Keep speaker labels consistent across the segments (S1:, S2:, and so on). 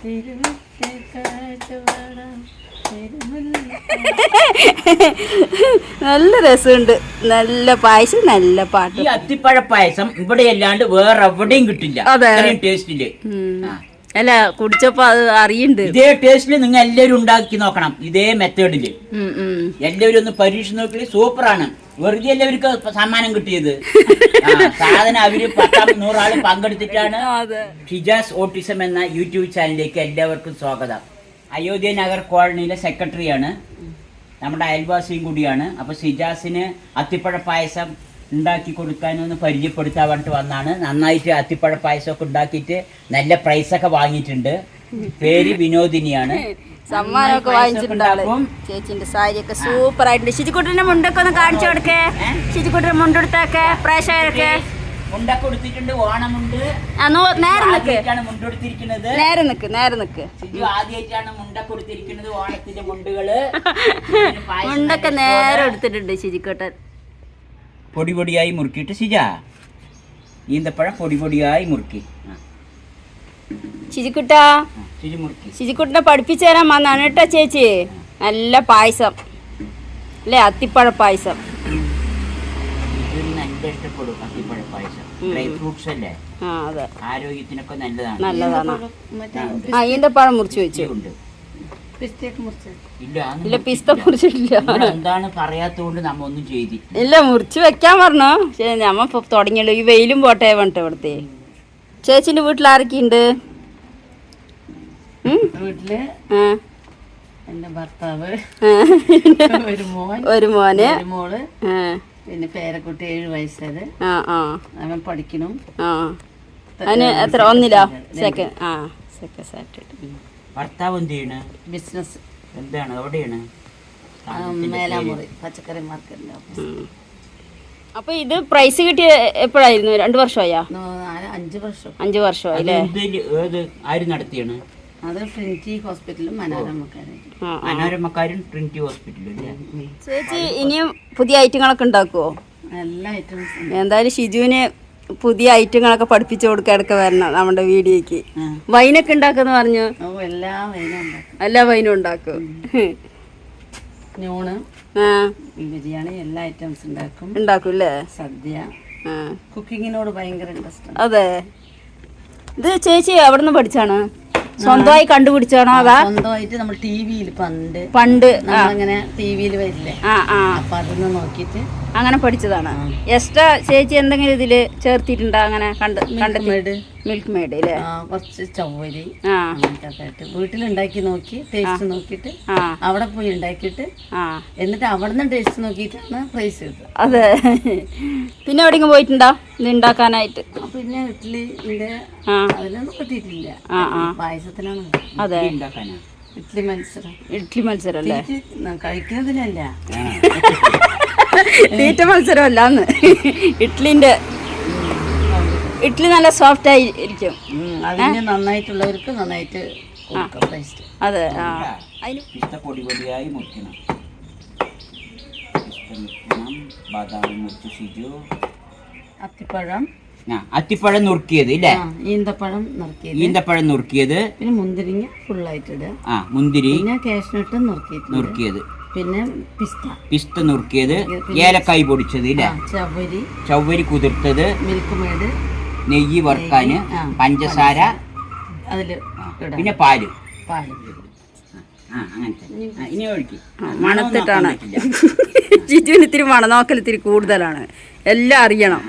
S1: നല്ല രസമുണ്ട്. നല്ല പായസം നല്ല പാട്ട്.
S2: ഈ അത്തിപ്പഴ പായസം ഇവിടെ അല്ലാണ്ട് വേറെ എവിടെയും കിട്ടില്ല.
S1: അതെ. ടേസ്റ്റിൽ. അല്ല കുടിച്ചപ്പോ അത് അറിയണ്ട്.
S2: ഇതേ ടേസ്റ്റിൽ നിങ്ങൾ എല്ലാവരും ഉണ്ടാക്കി നോക്കണം ഇതേ മെത്തേഡിൽ
S1: ഉം, ഉം.
S2: എല്ലാവരും ഒന്ന് പരീക്ഷ നോക്കി സൂപ്പറാണ്. വെറുതെ എല്ലാവർക്ക് സമ്മാനം കിട്ടിയത്? സാധനം അവർ പത്താം നൂറാൾ പങ്കെടുത്തിട്ടാണ്
S1: ഹിജാസ്
S2: ഷിജാസ് ഓട്ടിസം എന്ന യൂട്യൂബ് ചാനലിലേക്ക് എല്ലാവർക്കും സ്വാഗതം. അയോധ്യ നഗർ കോളനിയിലെ സെക്രട്ടറിയാണ്. നമ്മുടെ അയൽവാസിയും കൂടിയാണ്. അപ്പൊ ഷിജാസിന് അത്തിപ്പഴ പായസം ഉണ്ടാക്കി കൊടുക്കാനൊന്ന് പരിചയപ്പെടുത്താൻ വേണ്ടിട്ട് വന്നാണ്. നന്നായിട്ട് അത്തിപ്പഴ പായസമൊക്കെ ഉണ്ടാക്കിയിട്ട് നല്ല പ്രൈസൊക്കെ വാങ്ങിയിട്ടുണ്ട്. പേര് വിനോദിനിയാണ്.
S1: സമ്മാനമൊക്കെ വാങ്ങിച്ചിട്ടുണ്ടാവും ചേച്ചിന്റെ സാരിയൊക്കെ സൂപ്പർ ആയിട്ടുണ്ട് ശിജിക്കുട്ടിന്റെ മുണ്ടൊക്കെ ഒന്ന് കാണിച്ചു കൊടുക്കേ. ശിജിക്കുട്ടിന്റെ മുണ്ടെടുത്തൊക്കെ പ്രേക്ഷകരൊക്കെ.
S2: മുണ്ട കൊടുത്തിട്ടുണ്ട് ഓണമുണ്ട്.
S1: ആ, നോ- നേരെ നിക്ക്.
S2: ആദ്യമായിട്ടാണ് മുണ്ടെടുത്തിരിക്കുന്നത്
S1: നേരെ നിക്ക് നേരെ നിക്ക്.
S2: സിജു ആദ്യമായിട്ടാണ് മുണ്ട കൊടുത്തിരിക്കുന്നത് ഓണത്തിന്റെ മുണ്ടുകൾ. ഇതിന് പായസം
S1: മുണ്ടൊക്കെ നേരെ എടുത്തിട്ടുണ്ട് ശിജിക്കോട്ടൻ.
S2: പൊടി പൊടിയായി മുറുക്കിയിട്ട് ശിജ. ഈന്തപ്പഴം പൊടി പൊടിയായി മുറുക്കി. മുറുക്കി
S1: ശിജിക്കുട്ടിനെ പഠിപ്പിച്ചു തരാൻ വന്നാണ് കേട്ടോ ചേച്ചി. നല്ല പായസം. അല്ലേ? അത്തിപ്പഴ പായസം.
S2: അതിന്റെ പഴം ഇഷ്ടപ്പെടും അത്തിപ്പഴ പായസം. ഡ്രൈ ഫ്രൂട്ട്സ് അല്ലേ?
S1: ആ അതെ.
S2: ആരോഗ്യത്തിനൊക്കെ നല്ലതാണ്.
S1: നല്ലതാണ്. ആ ഈന്തപ്പഴം മുറിച്ച് വെച്ചു.
S2: ഇല്ല
S1: പിസ്ത മുറിച്ചിട്ടില്ല.
S2: എന്താണ് പറയാത്തോണ്ട് നമ്മ ഒന്നും ചെയ്തി.
S1: ഇല്ല മുറിച്ച് വെക്കാൻ പറഞ്ഞു. ഞമ്മ തുടങ്ങിയല്ലോ. തുടങ്ങിയുള്ളൂ ഈ വെയിലും പോട്ടെ പറഞ്ഞിട്ട് ഇവിടുത്തെ. ചേച്ചിന്റെ വീട്ടിൽ ആരൊക്കെയുണ്ട്? വീട്ടിൽ
S3: എന്റെ ഭർത്താവ് ഒരു മോൻ
S1: ഒരു മോന്.
S3: ഒരു
S1: മോൾ
S3: പിന്നെ പേരക്കുട്ടി ഏഴ് വയസ്സത്
S1: ആ ആ.
S3: അവൻ പഠിക്കണം
S1: ആ. അതിന് എത്ര ഒന്നിലോ? സെക്കൻഡ് ആ സെക്കൻഡ് സാറ്റർഡേ
S2: ഭർത്താവ് എന്ത് ചെയ്യണ്?
S3: ബിസിനസ്.
S2: എന്താണ്? എവിടെയാണ്?
S3: മേലാമുറി പച്ചക്കറി മാർക്കറ്റിന്റെ
S1: അപ്പൊ ഇത് പ്രൈസ് കിട്ടിയ എപ്പോഴായിരുന്നു? രണ്ടു വർഷമായാ?
S3: അഞ്ചു വർഷം.
S1: അഞ്ചു വർഷമായി
S2: ആര് നടത്തിയാണ്?
S3: അത് ട്രിനിറ്റി ഹോസ്പിറ്റലും മനോരമക്കാരും.
S2: ട്രിനിറ്റി ഹോസ്പിറ്റലും അല്ലേ?
S1: ചേച്ചി ഇനിയും പുതിയ ഐറ്റങ്ങളൊക്കെ ഉണ്ടാക്കുവോ?
S3: എല്ലാ ഐറ്റംസും
S1: എന്തായാലും ഷിജുവിന് പുതിയ ഐറ്റങ്ങളൊക്കെ പഠിപ്പിച്ചു കൊടുക്കാനൊക്കെ വരണം നമ്മുടെ വീഡിയോക്ക് വൈനൊക്കെ ഉണ്ടാക്കുന്ന പറഞ്ഞു?
S3: ഓ എല്ലാ വൈനും ഉണ്ടാക്കും.
S1: എല്ലാ വൈനും ഉണ്ടാക്കും. ആ
S3: ബിരിയാണി എല്ലാ ഐറ്റംസ് ഉണ്ടാക്കും.
S1: ഉണ്ടാക്കും അല്ലേ
S3: സദ്യ. കുക്കിങ്ങിനോട് ഭയങ്കര ഇൻട്രസ്റ്റ്
S1: അതെ. ഇത് ചേച്ചി എവിടെ നിന്ന് പഠിച്ചാണ്? സ്വന്തമായി കണ്ടുപിടിച്ചാണോ അതാ?
S3: സ്വന്തമായിട്ട് നമ്മൾ ടി വിയിൽ പണ്ട്
S1: പണ്ട്
S3: അങ്ങനെ ടി വിയിൽ വരില്ലേ?
S1: ആ ആ.
S3: അപ്പൊ അതൊന്ന് നോക്കിയിട്ട്
S1: അങ്ങനെ പഠിച്ചതാണ്. എക്സ്ട്രാ ചേച്ചി എന്തെങ്കിലും ഇതിൽ ചേർത്തിട്ടുണ്ടോ അങ്ങനെ കണ്ട് കണ്ടെത്തി? മിൽക്ക് മേഡ് അല്ലേ
S3: കുറച്ച് ചവ്വരി വീട്ടിലുണ്ടാക്കി നോക്കി ടേസ്റ്റ് നോക്കിട്ട്
S1: ആ.
S3: അവിടെ പോയി ഉണ്ടാക്കിയിട്ട്
S1: ആ.
S3: എന്നിട്ട് അവിടെ നിന്ന് ടേസ്റ്റ് നോക്കിയിട്ടാണ് പ്രൈസ്
S1: അതെ. പിന്നെ എവിടെയെങ്കിലും പോയിട്ടുണ്ടോ? ഇത് ഉണ്ടാക്കാനായിട്ട്?
S3: പിന്നെ ഇഡ്ഡലിന്റെ
S1: ആ.
S3: അതിലൊന്നും
S1: ആ
S3: പായസത്തിനാണ്
S1: അതെ.
S3: ഇഡ്ഡലി മത്സരം.
S1: ഇഡ്ഡലി മത്സരം അല്ലേ?
S3: കഴിക്കുന്നതിനല്ല.
S1: തീറ്റ മത്സരം അല്ലാന്ന് ഇഡ്ലിന്റെ ഇഡ്ലി നല്ല സോഫ്റ്റ് ആയി ഇരിക്കും.
S3: അതിന് നന്നായിട്ടുള്ളവർക്ക് നന്നായിട്ട്
S1: അതെ
S2: പൊടി പൊടിയായി മുറിക്കണം. പിസ്ത മുറിച്ച് സിജു.
S3: അത്തിപ്പഴം.
S2: അത്തിപ്പഴം നുറുക്കിയത് ഇല്ലേ?
S3: ഈന്തപ്പഴം നുറുക്കിയത്.
S2: ഈന്തപ്പഴം നുറുക്കിയത്.
S3: പിന്നെ മുന്തിരിങ്ങ ഫുള്ളായിട്ട് ഇടുക.
S2: ആ മുന്തിരി.
S3: പിന്നെ കാഷ്നട്ട് നുറുക്കിയിട്ടുണ്ട്.
S2: നുറുക്കിയത്.
S3: പിന്നെ പിസ്ത.
S2: പിസ്ത നുറുക്കിയത് ഏലക്കായ് പൊടിച്ചത് ഇല്ലേ?
S3: ചവരി ചവരി
S2: ചവ്വരി കുതിർത്തത്.
S3: മിൽക്ക് മേഡ്
S2: നെയ്യ് വറുക്കാന് പഞ്ചസാര.
S3: അതിൽ
S2: പിന്നെ പാൽ. പാൽ.
S1: മണത്തിട്ടാണ്. ജിജുവിന് ഇത്തിരി മണനോക്കൽ ഇത്തിരി കൂടുതലാണ്. എല്ലാം അറിയണം.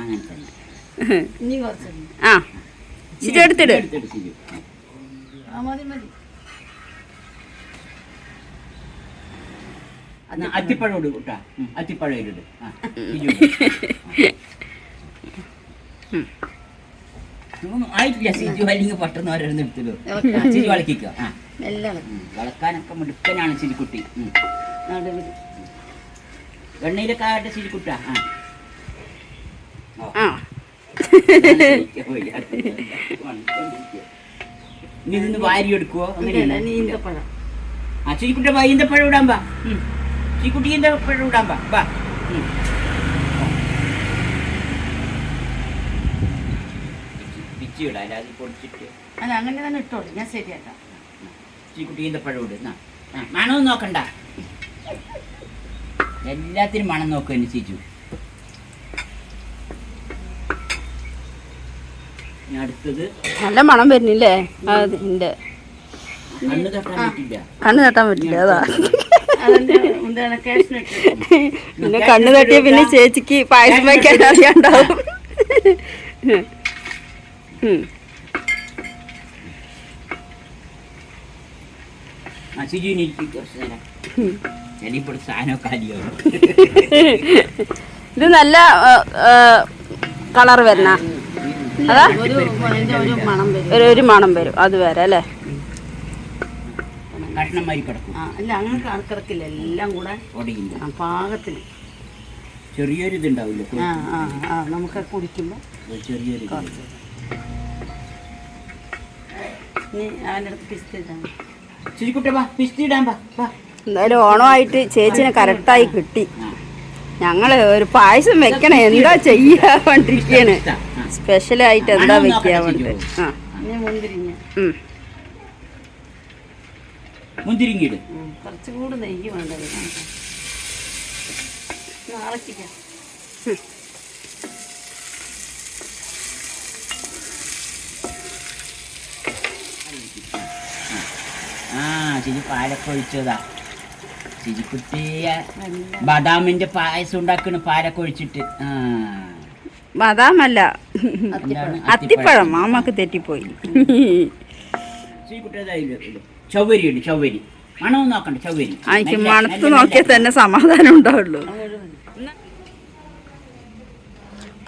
S1: ആ ജിജു എടുത്തിട്.
S2: എടുത്തിട്ട്
S3: ആ മതി മതി.
S2: അത്തിപ്പഴം ഇട് കേട്ടാ. അത്തിപ്പഴം ഇട് ആയിട്ടില്ല. സിജു അല്ലെങ്കിൽ സിജു മിടുക്കനാണ് സിജിക്കുട്ടി. വെണ്ണയിലൊക്കെ സിജിക്കുട്ട. ആ. ഇനി ഇതിന്ന് വാരി എടുക്കുവോ അങ്ങനെയല്ല? ആ ചിരിക്കുട്ട വാ പഴം ഇടാൻ വാ ചിരിക്കുട്ടി ഈന്തപ്പഴം ഇടാൻ വാ വാ. ഉം. പിച്ചി ഇടാം അല്ലാതെ പൊടിച്ചിട്ട്
S3: അത് അങ്ങനെ തന്നെ ഇട്ടോളൂ. ഞാൻ ശരിയാക്കാം.
S2: ചീക്കുട്ടി ഈന്തപ്പഴം ഇട്. എന്നാ. ആ, മണമൊന്നും നോക്കണ്ട. എല്ലാത്തിനും മണം നോക്കുക എന്നെ ചീച്ചു. അടുത്തത്.
S1: നല്ല മണം വരുന്നില്ലേ? അതിന്റെ
S2: കണ്ണ് തട്ടാൻ പറ്റില്ല.
S1: കണ്ണ് തട്ടാൻ പറ്റില്ല അതാ. പിന്നെ കണ്ണു തട്ടിയ പിന്നെ ചേച്ചിക്ക് പായസം വയ്ക്കാൻ അറിയാണ്ടാവും. ഇത് നല്ല കളർ വരുന്ന. അതാ?
S3: ഒരു മണം വരും.
S1: ഒരു ഒരു മണം വരും. അത് വരെ അല്ലേ?
S2: കഷ്ണം മാരി കിടക്കും.
S3: ആ അല്ല അങ്ങനെ കണക്കിറക്കില്ല എല്ലാം കൂടെ
S2: ഒടിയില്ല
S3: ആ, പാകത്തിന്.
S2: ചെറിയൊരു ഇതുണ്ടാവില്ല
S3: ആ ആ ആ നമുക്ക് കുടിക്കുമ്പോൾ
S2: ചെറിയൊരു.
S3: കുറച്ച്. ഇനി അവന്റെ അടുത്ത് പിസ്തിട്ടാണ്
S2: ശരിക്കുട്ടി വാ പിസ്തി ഇടാൻ വാ
S1: എന്തായാലും ഓണമായിട്ട് ചേച്ചിനെ കറക്റ്റായി കിട്ടി.
S2: ആ.
S1: ഞങ്ങൾ ഒരു പായസം വെക്കണേ. എന്താ ചെയ്യാൻ വേണ്ടിരിക്കാണ് സ്പെഷ്യലായിട്ട് എന്താ വെക്കാൻ വേണ്ടി ആ.
S2: മുന്തിരിങ്ങിട്.
S3: കുറച്ചുകൂടി നെയ്യ് വേണ്ട നാളേക്കില്ല
S2: ആ ചിരി പാലൊക്കെ ഒഴിച്ചതാ. ചിരിക്കുട്ടിയെ ബദാമിന്റെ പായസം ഉണ്ടാക്കണ പാലൊക്കെ ഒഴിച്ചിട്ട്. ആ.
S1: ബദാമല്ല. അത്തിപ്പഴം. മാമക്ക് തെറ്റിപ്പോയി.
S2: ചിരിക്കുട്ടി ചൗവരി ചവ്വരി മണം മണവും നോക്കണ്ട ചവ്വരി
S1: എനിക്ക് മണത്ത് നോക്കിയാൽ തന്നെ സമാധാനം ഉണ്ടാവുള്ളൂ.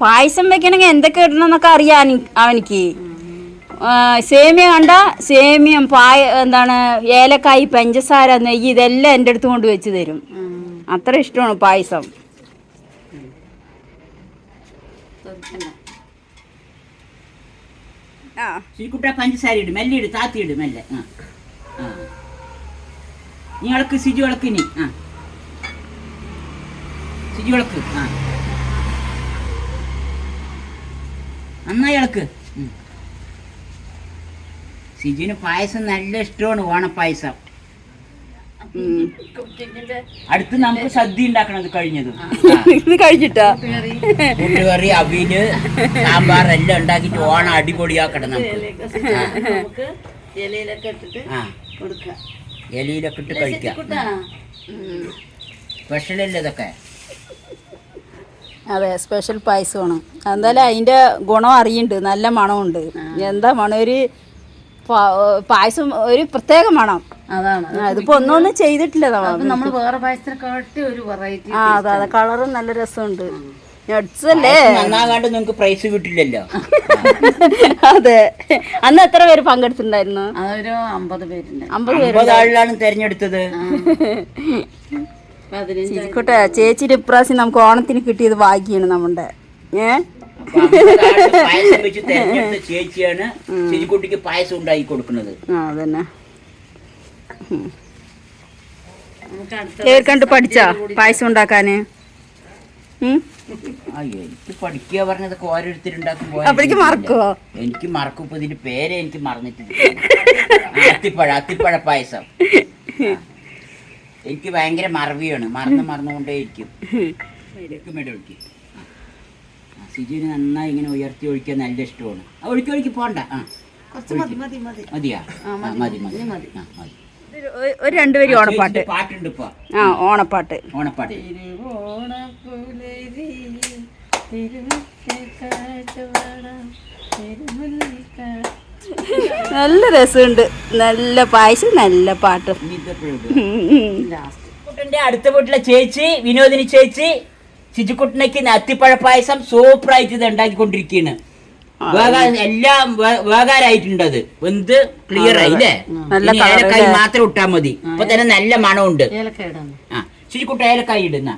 S1: പായസം വെക്കണമെങ്കിൽ എന്തൊക്കെ ഇടണം എന്നൊക്കെ അറിയാം അവനിക്ക്. സേമിയ കണ്ട സേമിയം പായ എന്താണ് ഏലക്കായി പഞ്ചസാര നെയ്യ് ഇതെല്ലാം എന്റെ അടുത്ത് കൊണ്ട് വെച്ച് തരും. അത്ര ഇഷ്ടമാണ് പായസം. ആ.
S2: പഞ്ചസാര ഇടും മെല്ലെ ഇടും താത്തി ഇടും മെല്ലെ. ആ. നീ ഇളക്ക് സിജു ഇളക്ക് ഇനി. ആ. സിജു ഇളക്ക് ആ. നന്നായി ഇളക്ക് സിജുവിന് പായസം നല്ല ഇഷ്ടമാണ് ഓണപ്പായസം. അടുത്ത് നമുക്ക് സദ്യ ഉണ്ടാക്കണത് കഴിഞ്ഞത്.
S1: ഇത് കഴിച്ചിട്ടാ
S2: കൂട്ടുകറി അവിയൽ സാമ്പാർ എല്ലാം ഉണ്ടാക്കിട്ട് ഓണം അടിപൊളിയാക്കണം നമുക്ക്.
S3: ഇലയിലൊക്കെ ഇട്ടിട്ട്
S2: ആ.
S3: കൊടുക്കാം
S2: ഇലയിലൊക്കെ ഇട്ട് കഴിക്കാം. സ്പെഷ്യലല്ലേ ഇതൊക്കെ?
S1: അതെ സ്പെഷ്യൽ പായസമാണ്. എന്തായാലും അതിന്റെ ഗുണം അറിയുണ്ട് നല്ല മണമുണ്ട്. എന്താ മണം? ഒരു പായസം ഒരു പ്രത്യേക മണം.
S3: അതാണ്.
S1: അതിപ്പോ ഇതിപ്പോ ഒന്നൊന്നും ചെയ്തിട്ടില്ല
S3: നമ്മൾ വേറെ പായസത്തിനെക്കാട്ടി ഒരു വെറൈറ്റി
S1: ആ അതെ അതെ. കളറും നല്ല രസമുണ്ട്. നട്സ് അല്ലേ?
S2: നന്നാകാണ്ട് നിങ്ങൾക്ക് പ്രൈസ് കിട്ടില്ലല്ലോ.
S1: അതെ. അന്ന് എത്ര പേര് പങ്കെടുത്തിട്ടുണ്ടായിരുന്നു?
S3: അതൊരു അമ്പത് പേരുണ്ട്.
S1: അമ്പത് പേര്
S2: ആളിലാണ് തെരഞ്ഞെടുത്തത്.
S1: ആയിക്കോട്ടെ ചേച്ചിയുടെ ഇപ്രാവശ്യം നമുക്ക് ഓണത്തിന് കിട്ടിയത് ഭാഗ്യാണ് നമ്മുടെ. ഏ?
S2: പായസം വെച്ച് തെരഞ്ഞെടുത്ത ചേച്ചിയാണ് ചേച്ചിക്കുട്ടിക്ക് പായസം ഉണ്ടാക്കി കൊടുക്കുന്നത്.
S1: ആ അതന്നെ. കേൾക്കണ്ട് പഠിച്ചാ പായസം ഉണ്ടാക്കാന്? ഉം?
S2: എനിക്ക് പഠിക്കുക പറഞ്ഞത്
S1: അപ്പോഴേക്ക് മറക്കുവോ?
S2: എനിക്ക് മറക്കും ഇപ്പൊ ഇതിന്റെ പേരെ എനിക്ക് മറന്നിട്ടില്ല അത്തിപ്പഴ അത്തിപ്പഴ പായസം. എനിക്ക് ഭയങ്കര മറവിയാണ്. മറന്ന് മറന്നുകൊണ്ടേ ഇരിക്കും സിജുവിന് നന്നായി ഇങ്ങനെ ഉയർത്തി ഒഴിക്കാൻ നല്ല ഇഷ്ടമാണ്. ഒഴിക്കി ഒഴുക്കി പോണ്ട. ആ
S3: കുറച്ച് മതി മതി മതി.
S2: മതിയാ? മതി. മതി
S3: മതി.
S2: ആ, മതി.
S1: ഒരു- രണ്ടുപേരും ഓണപ്പാട്ട്.
S2: പാട്ടുണ്ട്
S1: ആ ഓണപ്പാട്ട്.
S2: ഓണപ്പാട്ട്.
S1: നല്ല രസമുണ്ട്. നല്ല പായസം നല്ല പാട്ടും.
S2: അടുത്ത വീട്ടിലെ ചേച്ചി വിനോദിനി ചേച്ചി ചിജുക്കുട്ടനക്ക് അത്തിപ്പഴ പായസം സൂപ്പറായിട്ട് ഇത് ഉണ്ടാക്കിക്കൊണ്ടിരിക്കുകയാണ്. എല്ലാം വേകാരായിട്ടുണ്ടത് എന്ത് വെന്ത് ക്ലിയർ
S1: ആയില്ലേ?
S2: ഏലക്കായി? മാത്രം ഇട്ടാ മതി. ഇപ്പൊ തന്നെ നല്ല മണമുണ്ട്. ആ ശരിക്കുട്ട ഏലക്കായി ഇടുന്ന.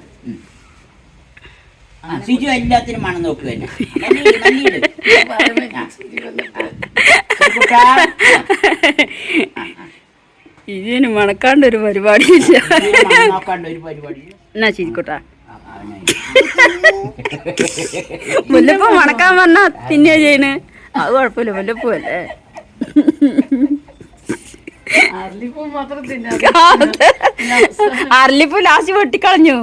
S2: സിജു എല്ലാത്തിനും മണം നോക്കുക തന്നെ.
S1: ഇതിന് മണക്കാണ്ട് ഒരു പരിപാടിയില്ല
S2: ഇല്ല മണം നോക്കാണ്ട് ഒരു പരിപാടി
S1: എന്നാ
S2: ശരിക്കുട്ടാ
S1: മുല്ലപ്പൂ മണക്കാൻ പറഞ്ഞാ തിന്നുക ചെയ്യണ്. അത് കുഴപ്പമില്ല മുല്ലപ്പൂ അല്ലേ?
S3: അരളിപ്പൂ മാത്രം തിന്നാം
S1: അരളിപ്പൂ ലാസ്റ്റ് വെട്ടിക്കളഞ്ഞു.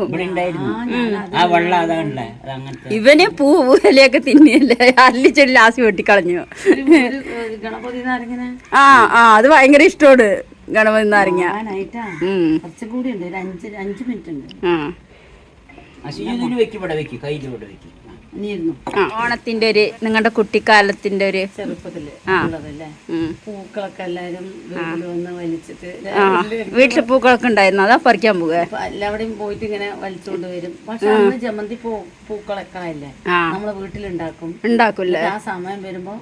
S1: ഇവന് പൂ പൂലൊക്കെ തിന്നിയല്ലേ? അരളിച്ചെടി ലാസ്റ്റ് വെട്ടിക്കളഞ്ഞു.
S3: ഒരു ഗണപതി നാരങ്ങനെ?
S1: ആ ആ അത് ഭയങ്കര ഇഷ്ടമാണ് ഗണപതി നാരങ്ങ. ഓണത്തിന്റെ ഒരു നിങ്ങളുടെ കുട്ടിക്കാലത്തിന്റെ ഒരു ചെറുപ്പത്തിൽ
S3: ഉള്ളതല്ലേ? പൂക്കളൊക്കെ എല്ലാരും വീട്ടിൽ വന്ന് വലിച്ചിട്ട്
S1: വീട്ടിൽ പൂക്കളൊക്കെ ഉണ്ടായിരുന്നു? അതാ പറിക്കാൻ പോവുക
S3: എല്ലാവിടെയും പോയിട്ട് ഇങ്ങനെ വലിച്ചോണ്ട് വരും. പക്ഷെ അന്ന് ജമന്തി പൂ പൂക്കളൊക്കെ
S1: അല്ലേ
S3: നമ്മളെ വീട്ടിലുണ്ടാക്കും.
S1: ഉണ്ടാക്കൂല്ലേ?
S3: ആ സമയം വരുമ്പോ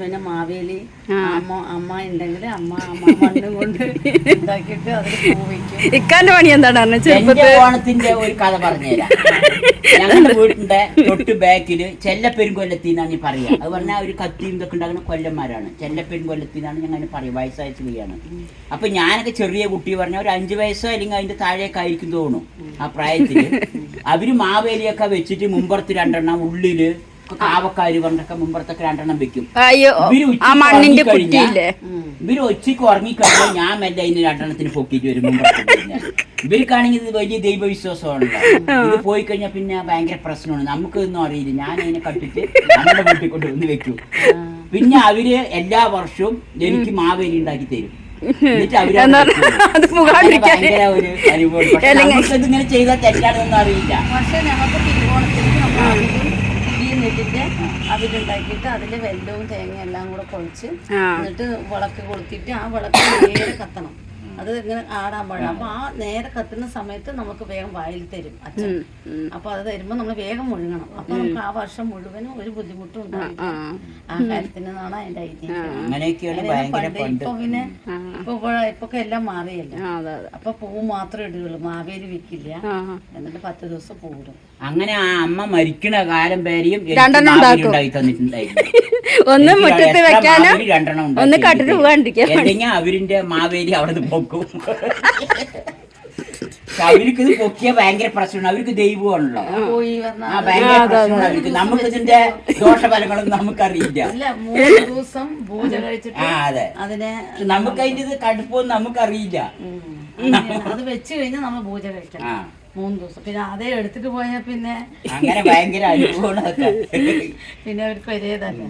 S3: പിന്നെ മാവേലി അമ്മ അമ്മ ഉണ്ടെങ്കിൽ അമ്മ അമ്മ മണ്ണും കൊണ്ട് ഉണ്ടാക്കിയിട്ട് അതിൽ പൂ
S1: ഇക്കാന്റെ പണി എന്താണ്? പറഞ്ഞത് ചെറുപ്പത്തിൽ
S2: ഓണത്തിന്റെ ഒരു കഥ പറഞ്ഞുതരാം. ഞങ്ങളുടെ വീടിന്റെ തൊട്ട് ബാക്കിൽ ചെല്ലപ്പെരുങ്കൊല്ലത്തിന്നാണ് ഈ പറയാ. അത് പറഞ്ഞാൽ ഒരു കത്തിയും ഇതൊക്കെ ഉണ്ടാകുന്ന കൊല്ലന്മാരാണ്. ചെല്ലപ്പെരുങ്കൊല്ലത്തിന്നാണ് ഞങ്ങൾ അതിന് പറയും. വയസ്സായ സ്ത്രീയാണ് അപ്പൊ ഞാനൊക്കെ ചെറിയ കുട്ടി പറഞ്ഞ ഒരു അഞ്ചു വയസ്സോ അല്ലെങ്കിൽ അതിന്റെ താഴേക്ക് ആയിരിക്കും തോന്നും ആ പ്രായത്തിൽ. അവർ മാവേലിയൊക്കെ വെച്ചിട്ട് മുമ്പുറത്ത് രണ്ടെണ്ണം ഉള്ളിൽ കാവക്കാര് പറഞ്ഞൊക്കെ മുമ്പുറത്തൊക്കെ രണ്ടെണ്ണം വെക്കും.
S1: അയ്യോ ആ മണ്ണിന്റെ കുറ്റിയില്ലേ?
S2: ഇവർ ഒച്ചയ്ക്ക് ഉറങ്ങിക്കഴിഞ്ഞാൽ ഞാൻ മെല്ലെ അതിന് രണ്ടെണ്ണത്തിന് പൊക്കിയിട്ട് വരും മുമ്പത്തെ കഴിഞ്ഞാൽ ഇവർക്കാണെങ്കിൽ ഇത് വലിയ ദൈവവിശ്വാസമാണല്ലോ. ഇത് പോയി കഴിഞ്ഞാൽ പിന്നെ ഭയങ്കര പ്രശ്നമാണ്. നമുക്കൊന്നും അറിയില്ല. ഞാൻ അതിനെ കട്ടിട്ട് നമ്മുടെ വീട്ടിൽ കൊണ്ടുവന്ന് വെക്കും. പിന്നെ അവർ എല്ലാ വർഷവും എനിക്ക് മാവേലി ഉണ്ടാക്കി തരും.
S1: അത്
S2: നമുക്കത് ഇങ്ങനെ ചെയ്താൽ തെറ്റാണെന്നൊന്നും അറിയില്ല.
S3: പക്ഷെ ഞങ്ങൾക്ക് അവിലും അവിലുണ്ടാക്കിയിട്ട് അതിൽ വെല്ലവും തേങ്ങയും എല്ലാം കൂടെ കുഴച്ച് എന്നിട്ട് വിളക്ക് കൊളുത്തിട്ട് ആ വിളക്ക് നേരെ കത്തണം. അത് ഇങ്ങനെ ആടാൻ പാടില്ല. അപ്പൊ ആ നേരെ കത്തുന്ന സമയത്ത് നമുക്ക് വേഗം വായിൽ തരും അച്ഛൻ. അപ്പൊ അത് തരുമ്പോ നമ്മൾ വേഗം മുഴുകണം. അപ്പൊ നമുക്ക് ആ വർഷം മുഴുവനും ഒരു ബുദ്ധിമുട്ടും ഉണ്ടാകും
S1: ആ.
S3: ആഹാരത്തിനാണ് അതിന്റെ ഐതിഹ്യം. പണ്ട് ഇപ്പൊ പിന്നെ ഇപ്പൊ ഇപ്പൊക്കെ എല്ലാം മാറിയല്ലോ? അപ്പൊ പൂ മാത്രമേ ഇടുകയുള്ളൂ. മാവേലി വിൽക്കില്ല. എന്നിട്ട് പത്ത് ദിവസം പൂവിടും
S2: അങ്ങനെ ആ അമ്മ മരിക്കണ കാലം പേരെയും
S1: ഉണ്ടാക്കും.
S2: തന്നിട്ടുണ്ടായിരുന്നു.
S1: ഒന്ന് മുറ്റത്ത് വെക്കാനും? ഒന്ന് കട്ടിട്ട്. പോകാണ്ടിരിക്കാൻ
S2: അവരിന്റെ മാവേലി അവിടെ നിന്ന് പൊക്കും അവർക്ക് ഇത് പൊക്കിയ ഭയങ്കര പ്രശ്നമാണ്. അവർക്ക് ദൈവമാണല്ലോ. ആ ഭയങ്കര പ്രശ്നമാണ് അവർക്ക് നമുക്ക് ഇതിന്റെ ദോഷഫലങ്ങളൊന്നും നമുക്കറിയില്ല.
S3: ദിവസം പൂജ കഴിച്ചിട്ട്
S2: ആ അതെ.
S3: അതിനെ
S2: നമുക്ക് അതിന്റെ ഇത് കടുപ്പമൊന്നും നമുക്കറിയില്ല.
S3: അത് വെച്ച് കഴിഞ്ഞാൽ നമ്മൾ പൂജ കഴിക്കണം. മൂന്ന് ദിവസം. പിന്നെ അതേ എടുത്തിട്ട് പോയാൽ പിന്നെ
S2: അങ്ങനെ ഭയങ്കര അനുഭവമാണ്
S3: പിന്നെ അവർക്ക് ഒരേതല്ല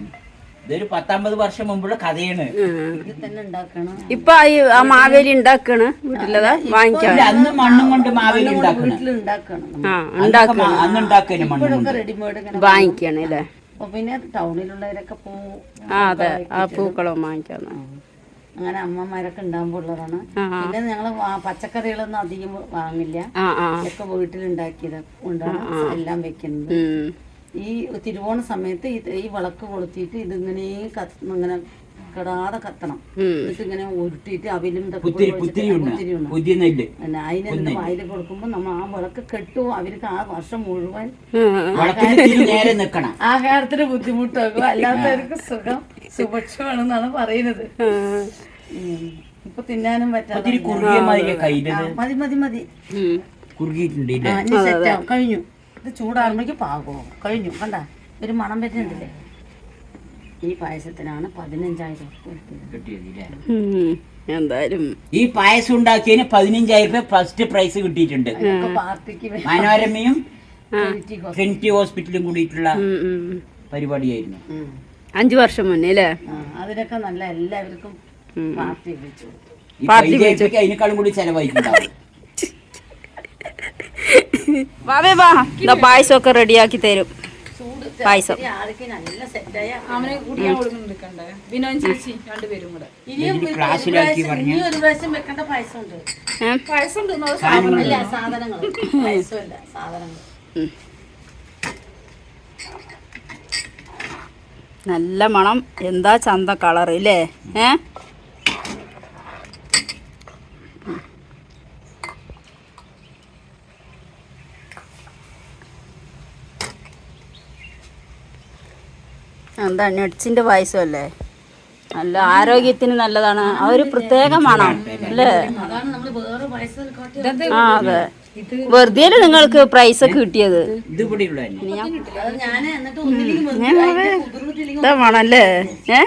S2: ഇതൊരു പത്തമ്പത് വർഷം മുമ്പുള്ള കഥയാണ്.
S3: ഇത് തന്നെ ഉണ്ടാക്കണം
S1: ഇപ്പൊ ഈ ആ മാവേലി ഉണ്ടാക്കണ് വീട്ടിലതാ വാങ്ങിക്കാൻ.
S2: അന്ന് മണ്ണും കൊണ്ട് മാവേലി ഉണ്ടാക്കണം. അന്ന് ഉണ്ടാക്കിയ മണ്ണും
S1: വാങ്ങിക്കണം അല്ലേ?
S3: പിന്നെ ടൗണിലുള്ളവരൊക്കെ പൂ
S1: ആ അതെ. ആ പൂക്കളം വാങ്ങിക്കാന്ന്.
S3: അങ്ങനെ അമ്മമാരൊക്കെ ഉണ്ടാകുമ്പോ ഉള്ളതാണ്. പിന്നെ ഞങ്ങൾ പച്ചക്കറികളൊന്നും അധികം വാങ്ങില്ല. ഒക്കെ വീട്ടിലുണ്ടാക്കിയത്. കൊണ്ടാണ് എല്ലാം വെക്കുന്നത്. ഈ തിരുവോണ സമയത്ത് ഈ വിളക്ക് കൊളുത്തിയിട്ട് ഇതിങ്ങനെ ഇങ്ങനെ കിടാതെ കത്തണം. എന്നിട്ട് ഇങ്ങനെ ഉരുട്ടിയിട്ട് അവിലും
S2: പുതിയ നെല്ല്.
S3: വായിൽ കൊടുക്കുമ്പോൾ നമ്മൾ ആ വിളക്ക് കെട്ടു അവർക്ക് ആ വർഷം മുഴുവൻ ആഹാരത്തിന് ബുദ്ധിമുട്ടാകും അല്ലാത്തവർക്ക് സുഖം. സുഭക്ഷമാണെന്നാണ് പറയുന്നത്. ഇപ്പൊ തിന്നാനും പറ്റാതെ മതി മതി മതി. കഴിഞ്ഞു. ഇത് ചൂടാകുമ്പോഴേക്ക് പാകവും. കഴിഞ്ഞു. കണ്ട? ഒരു മണം വരുന്നുണ്ടല്ലേ? ഈ പായസത്തിനാണ് പതിനഞ്ചായിരം
S1: എന്തായാലും.
S2: ഈ പായസം ഉണ്ടാക്കിയതിന് പതിനഞ്ചായിരം രൂപ ഫസ്റ്റ് പ്രൈസ് കിട്ടിയിട്ടുണ്ട്.
S3: പാർട്ടിക്ക്
S2: മനോരമയും ട്രിനിറ്റി ഹോസ്പിറ്റലും കൂടിയിട്ടുള്ള. പരിപാടിയായിരുന്നു.
S1: അഞ്ചു വർഷം മുന്നേ അല്ലേ?
S3: അതിനൊക്കെ നല്ല എല്ലാവർക്കും പാർട്ടി വെച്ചു.
S2: അതിനേക്കാളും കൂടി ചെലവായിട്ടുണ്ടാവും.
S1: വാവേ വാ ഇതാ ആക്കി റെഡിയാക്കി തരും. പായസം.
S3: നല്ല മണം.
S4: എന്താ ചന്ത കളർ ഇല്ലേ? ചേച്ചി രണ്ടുപേരും കൂടെ
S3: ഇനിയും
S2: ഇതിന്
S3: ഒരു
S2: ക്ലാസ്സിലാക്കി
S3: പ്രാവശ്യം-
S2: പറഞ്ഞ്
S3: ഇനിയും ഒരു പ്രാവശ്യം വെക്കേണ്ട പായസം ഉണ്ട്
S1: ഏ?
S4: പായസം ഉണ്ട്
S3: ഇല്ല സാധനങ്ങൾ പായസമല്ല സാധനങ്ങൾ
S1: നല്ല മണം എന്താ ചന്ത കളർ ഇല്ലേ ഏ എന്താ നട്സിന്റെ പായസമല്ലേ? നല്ല ആരോഗ്യത്തിന് നല്ലതാണ്. ആ ഒരു പ്രത്യേക മണം അല്ലേ?
S3: പായസം
S1: ആ അതെ. വെറുതെ നിങ്ങൾക്ക് പ്രൈസ് ഒക്കെ കിട്ടിയത്? മണല്ലേ ഏ?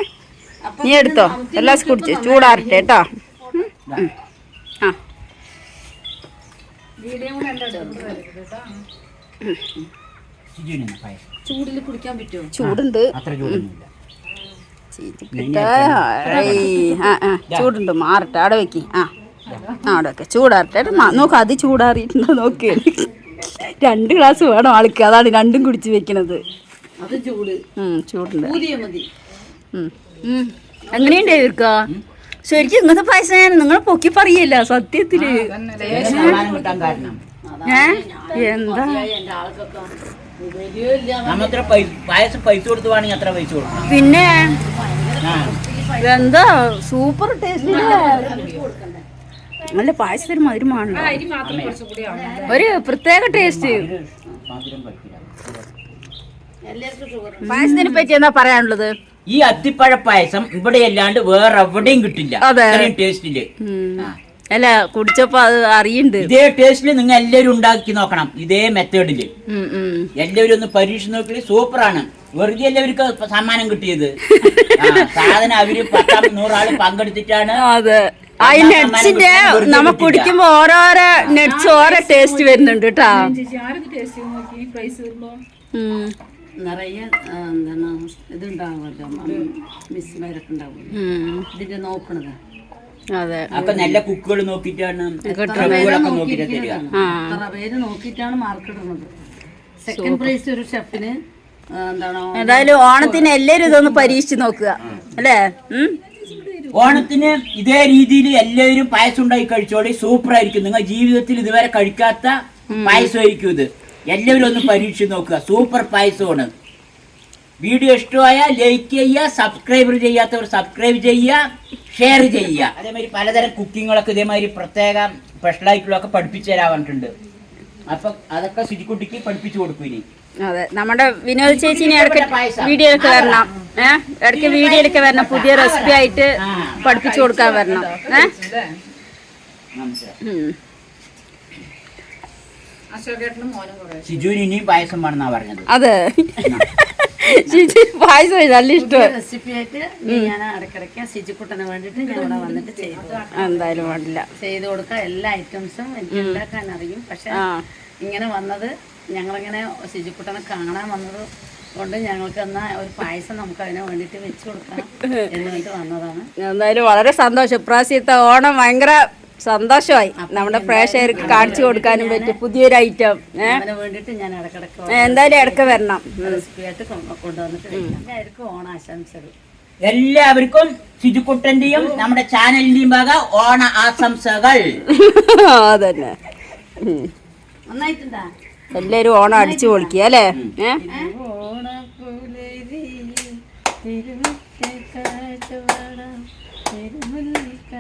S1: നീ എടുത്തോ? എല്ലാ കുടിച്ച് ചൂടാറട്ടെ കേട്ടോ. ആ.
S4: വീഡിയോ
S3: ചൂടിൽ കുടിക്കാൻ പറ്റുമോ
S1: ചൂടുണ്ട്.
S2: അത്ര ചൂടൊന്നുമില്ല.
S1: ചൂടുണ്ട്. മാറട്ടെ അവിടെ വെക്കി. ആ അവിടെ വെക്കാം. ചൂടാറട്ടെ. നോക്കാം അത് ചൂടാറിയിട്ടുണ്ടോ? നോക്ക്. രണ്ട് ഗ്ലാസ് വേണം ആൾക്ക്. അതാണ് രണ്ടും കുടിച്ച് വെക്കണത്.
S3: അത് ചൂട്.
S1: ഉം, ചൂടുണ്ട്. എങ്ങനെയുണ്ട് ഇവർക്ക ശരിക്കും ഇങ്ങനത്തെ പായസം നിങ്ങൾ പൊക്കി പറയല്ല
S2: സത്യത്തിൽ.
S1: ഏ? എന്താ?
S2: പൈസ പായസം പൈസ കൊടുത്ത് വേണമെങ്കിൽ അത്ര പൈസ കൊടുക്കണം.
S1: പിന്നെ എന്താ സൂപ്പർ ടേസ്റ്റ് നല്ല പായസത്തിന്
S4: മധുരമാണ്
S1: ഒരു പ്രത്യേക ടേസ്റ്റ് പായസത്തിനെ പറ്റി എന്താ പറയാനുള്ളത്?
S2: ഈ അത്തിപ്പഴ പായസം ഇവിടെ അല്ലാണ്ട് വേറെ എവിടെയും കിട്ടില്ല.
S1: അതെ.
S2: ഇത്രയും ടേസ്റ്റിൽ ആ.
S1: അല്ല കുടിച്ചപ്പോ അത് അറിയണ്ട്.
S2: ഇതേ ടേസ്റ്റിൽ നിങ്ങൾ എല്ലാവരും ഉണ്ടാക്കി നോക്കണം. ഇതേ
S1: മെത്തേഡിൽ.
S2: എല്ലാവരും ഒന്ന് പരീക്ഷ നോക്കി സൂപ്പറാണ് വെറുതെ എല്ലാവർക്ക് സമ്മാനം കിട്ടിയത്. സാധനം അവർ പത്താം നൂറാൾ പങ്കെടുത്തിട്ടാണ്
S1: അതെ. ആ ഈ നെറ്റ്സിന്റെ നമ്മ കുടിക്കുമ്പോ ഓരോരോ നെറ്റ്സ് ഓരോ ടേസ്റ്റ് വരുന്നുണ്ട് കേട്ടാ
S3: നിറയെ എന്താണ് ഇതുണ്ടാവുമല്ലോ മിസ്മാരൊക്കെ ഉണ്ടാവുമല്ലോ. ഇതിന്റെ നോക്കണത്.
S2: അപ്പൊ നല്ല കുക്കുകൾ നോക്കിയിട്ടാണ് നോക്കിയിട്ട് തരിക.
S3: പേര് നോക്കിയിട്ടാണ് മാർക്ക് ഇടുന്നത്. സെക്കൻഡ് പ്രൈസ് ഒരു ഷെഫിന് ആ, എന്താണ്
S1: എന്തായാലും ഓണത്തിന് എല്ലാരും ഇതൊന്ന് പരീക്ഷിച്ച് നോക്കുക. അല്ലേ?
S2: ഓണത്തിന് ഇതേ രീതിയിൽ എല്ലാവരും പായസം ഉണ്ടാക്കി കഴിച്ചോളി. സൂപ്പർ ആയിരിക്കും നിങ്ങൾ ജീവിതത്തിൽ ഇതുവരെ കഴിക്കാത്ത പായസമായിരിക്കും ഇത്. എല്ലാവരും ഒന്ന് പരീക്ഷിച്ച് നോക്കുക. സൂപ്പർ പായസമാണ്. വീഡിയോ ഇഷ്ടമായ ലൈക്ക് ചെയ്യുക സബ്സ്ക്രൈബർ ചെയ്യാത്തവർ സബ്സ്ക്രൈബ് ചെയ്യുക ഷെയർ ചെയ്യുക. അതേമാതിരി പലതരം കുക്കിങ്ങുകളൊക്കെ ഇതേമാതിരി പ്രത്യേക സ്പെഷ്യലായിട്ടുള്ളതൊക്കെ പഠിപ്പിച്ചു തരാൻ പറഞ്ഞിട്ടുണ്ട്. അപ്പൊ അതൊക്കെ ശുചിക്കുട്ടിക്ക് പഠിപ്പിച്ചു കൊടുക്കും ഇനി.
S1: അതെ നമ്മുടെ വിനോദ് ചേച്ചിനെ
S2: വീഡിയോ.
S1: വീഡിയോയിലൊക്കെ വരണം. ഏഹ് ഇടയ്ക്ക് വീഡിയോയിലൊക്കെ വരണം. പുതിയ റെസിപ്പി ആയിട്ട് പഠിപ്പിച്ചു കൊടുക്കാൻ വരണം. ഏഹ്
S4: കുറേ
S2: ഇനിയും പായസം വേണമെന്നാ പറഞ്ഞത്.
S1: അതെ. ചേച്ചി പായസം നല്ല ഇഷ്ടമാണ്
S3: റെസിപ്പി ആയിട്ട് ഞാൻ ഇടയ്ക്കിടയ്ക്ക് സിജിക്കുട്ടന് വേണ്ടിയിട്ട് ഞാൻ ഇവിടെ വന്നിട്ട് ചെയ്തു.
S1: എന്തായാലും പാടില്ല
S3: ചെയ്ത് കൊടുക്കുക എല്ലാ ഐറ്റംസും എനിക്ക് ഉണ്ടാക്കാൻ അറിയും. പക്ഷെ. ഇങ്ങനെ വന്നത് ഞങ്ങളിങ്ങനെ സിജിക്കുട്ടനെ കാണാൻ വന്നത് കൊണ്ട് ഞങ്ങൾക്ക് എന്നാ ഒരു പായസം നമുക്ക് അതിനെ വേണ്ടിയിട്ട് വെച്ചു കൊടുക്കാം എന്ന് വേണ്ടി വന്നതാണ്.
S1: എന്തായാലും വളരെ സന്തോഷം. ഇപ്രാവശ്യത്തെ ഓണം ഭയങ്കര സന്തോഷമായി. നമ്മുടെ പ്രേക്ഷകർക്ക് കാണിച്ചു കൊടുക്കാനും പറ്റും പുതിയൊരു ഐറ്റം എന്തായാലും ഇടയ്ക്ക് വരണം.
S3: എല്ലാവർക്കും ഓണാശംസകൾ.
S2: എല്ലാവർക്കും ശുചിക്കുട്ടന്റെയും നമ്മുടെ ചാനലിന്റെയും ഭാഗ ഓണ ആശംസകൾ.
S1: അതന്നെ. എല്ലാരും ഓണം അടിച്ചു പൊളിക്കുക അല്ലേ?
S3: തിരുമുല്ലിക്ക